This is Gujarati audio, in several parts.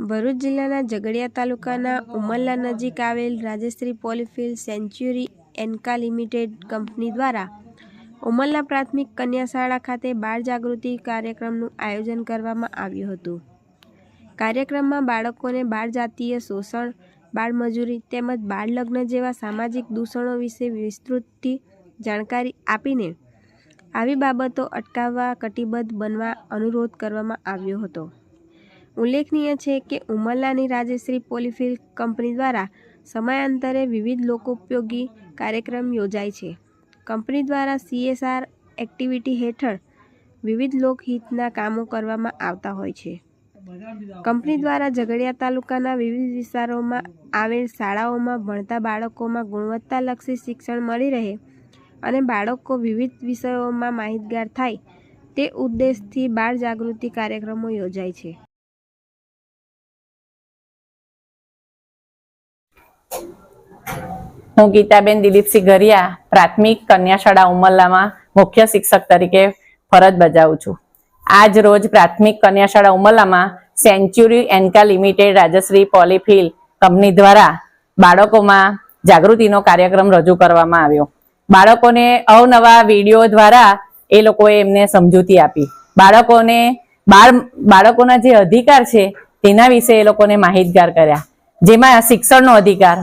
ભરૂચ જિલ્લાના ઝઘડિયા તાલુકાના ઉમરલા નજીક આવેલ Rajshree Polyfil Century Enka Limited company દ્વારા ઉમરલા પ્રાથમિક કન્યા શાળા ખાતે બાળ જાગૃતિ કાર્યક્રમનું આયોજન કરવામાં આવ્યું હતું. કાર્યક્રમમાં બાળકોને બાળ જાતીય શોષણ બાળમજૂરી તેમજ બાળલગ્ન જેવા સામાજિક દૂષણો વિશે વિસ્તૃતથી જાણકારી આપીને આવી બાબતો અટકાવવા કટિબદ્ધ બનવા અનુરોધ કરવામાં આવ્યો હતો. ઉલ્લેખનીય છે કે ઉમરલાની રાજેશ્રી પોલીફિલ કંપની દ્વારા સમયાંતરે વિવિધ લોકોપયોગી કાર્યક્રમ યોજાય છે. કંપની દ્વારા સીએસઆર એક્ટિવિટી હેઠળ વિવિધ લોકહિતના કામો કરવામાં આવતા હોય છે. કંપની દ્વારા ઝઘડિયા તાલુકાના વિવિધ વિસ્તારોમાં આવેલ શાળાઓમાં ભણતા બાળકોમાં ગુણવત્તાલક્ષી શિક્ષણ મળી રહે અને બાળકો વિવિધ વિષયોમાં માહિતગાર થાય તે ઉદ્દેશથી બાળ જાગૃતિ કાર્યક્રમો યોજાય છે. હું ગીતાબેન દિલીપસિંહ ગરિયા પ્રાથમિક કન્યા શાળા ઉમરલામાં મુખ્ય શિક્ષક તરીકે ફરજ બજાવું છું. આજ રોજ પ્રાથમિક કન્યા ઉમરલામાં Century Enka Limited Rajshree Polyfil company દ્વારા બાળકોમાં જાગૃતિનો કાર્યક્રમ રજૂ કરવામાં આવ્યો. બાળકોને અવનવા વીડિયો દ્વારા એ લોકોએ એમને સમજૂતી આપી. બાળકોને બાળ, બાળકોના જે અધિકાર છે તેના વિશે એ લોકોને માહિતગાર કર્યા. જેમાં શિક્ષણનો અધિકાર.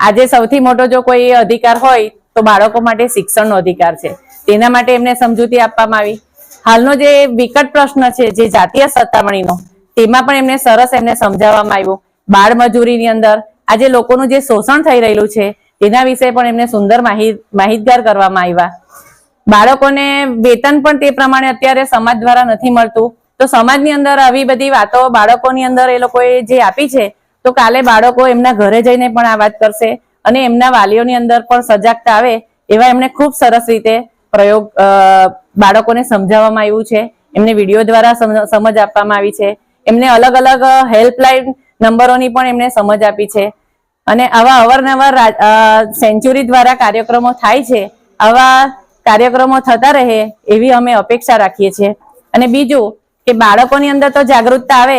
આજે સૌથી મોટો જો કોઈ અધિકાર હોય, તો બાળકો માટે શિક્ષણનો અધિકાર છે. તેના માટે એમને સમજૂતી આપવામાં આવી. હાલનો જે વિકટ પ્રશ્ન છે, જે જાતીય સત્તામણીનો તેમાં પણ એમને સરસ એમને સમજાવવામાં આવ્યું. બાળ મજૂરીની અંદર આજે લોકોનું જે શોષણ થઈ રહેલું છે, તેના વિશે પણ એમને સુંદર માહિત માહિતગાર કરવામાં આવ્યા. બાળકોને વેતન પણ તે પ્રમાણે અત્યારે સમાજ દ્વારા નથી મળતું. તો સમાજની અંદર આવી બધી વાતો બાળકોની અંદર એ લોકોએ જે આપી છે તો કાલે બાળકો એમના ઘરે જઈને પણ આ વાત કરશે અને એમના વાલીઓની અંદર પણ સજાગતા આવે એવા એમને ખૂબ સરસ રીતે પ્રયોગ બાળકોને સમજાવવામાં આવ્યું છે. એમને વીડિયો દ્વારા સમજ આપવામાં આવી છે. એમને અલગ અલગ હેલ્પલાઇન નંબરોની પણ એમને સમજ આપી છે. અને આવા અવારનવાર સેન્ચુરી દ્વારા કાર્યક્રમો થાય છે, આવા કાર્યક્રમો થતા રહે એવી અમે અપેક્ષા રાખીએ છીએ. અને બીજું કે બાળકોની અંદર તો જાગૃતતા આવે,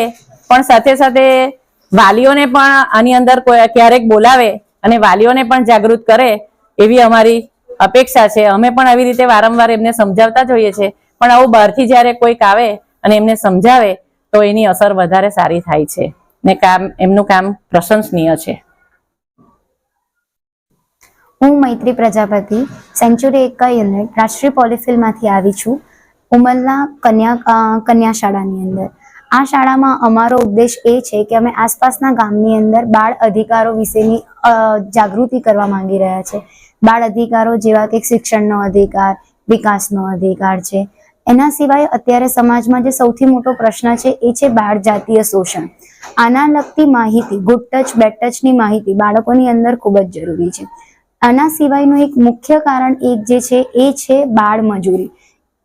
પણ સાથે સાથે વાલીઓને પણ આની અંદર ક્યારેક બોલાવે અને વાલીઓને પણ જાગૃત કરે એવી અમારી અપેક્ષા છે. અમે પણ આવી રીતે વારંવાર એમને સમજાવતા જ છે પણ આવું બહારથી જ્યારે કોઈક આવે અને એમને સમજાવે, તો એની અસર વધારે સારી થાય છે. ને કામ, એમનું કામ પ્રશંસનીય છે. હું Maitri Prajapati, Century Enka unit રાષ્ટ્રીય પોલિફિલમાંથી આવી છું ઉમરના કન્યા કન્યા શાળાની અંદર. આ શાળામાં અમારો ઉદ્દેશ એ છે કે અમે આસપાસના ગામની અંદર બાળ અધિકારો વિશેની જાગૃતિ કરવા માંગી રહ્યા છે. બાળ અધિકારો જેવા કે શિક્ષણનો અધિકાર, વિકાસનો અધિકાર છે. એના સિવાય અત્યારે સમાજમાં જે સૌથી મોટો પ્રશ્ન છે એ છે બાળ જાતીય શોષણ. આના લગતી માહિતી ગુડ ટચ બેડ ટચની માહિતી બાળકોની અંદર ખૂબ જ જરૂરી છે. આના સિવાયનું એક મુખ્ય કારણ એક જે છે એ છે બાળ મજૂરી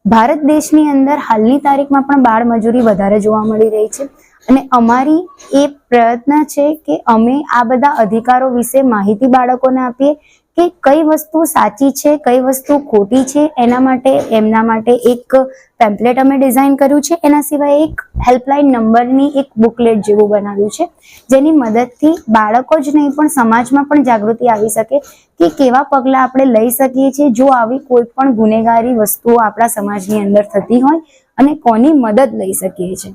ભારત દેશની અંદર હાલની તારીખમાં પણ બાળ મજૂરી વધારે જોવા મળી રહી છે. અને અમારી એ પ્રયત્ન છે કે અમે આ બધા અધિકારો વિશે માહિતી બાળકોને આપીએ કે કઈ વસ્તુ સાચી છે, કઈ વસ્તુ ખોટી છે, એના માટે, એમના માટે એક પેમ્પલેટ અમે ડિઝાઇન કર્યું છે. એના સિવાય એક હેલ્પલાઇન નંબરની એક બુકલેટ જેવું બનાવ્યું છે, જેની મદદથી બાળકો જ નહીં, પણ સમાજમાં પણ જાગૃતિ આવી શકે કે કેવા પગલાં આપણે લઈ શકીએ છીએ જો આવી કોઈ પણ ગુનેગારી વસ્તુઓ આપણા સમાજની અંદર થતી હોય અને કોની મદદ લઈ શકીએ છીએ.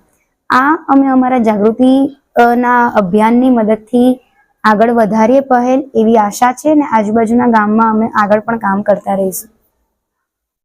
આ અમે અમારા જાગૃતિ ના અભિયાનની મદદથી આગળ વધારીએ પહેલ એવી આશા છે અને આજુબાજુના ગામમાં અમે આગળ પણ કામ કરતા રહીશું.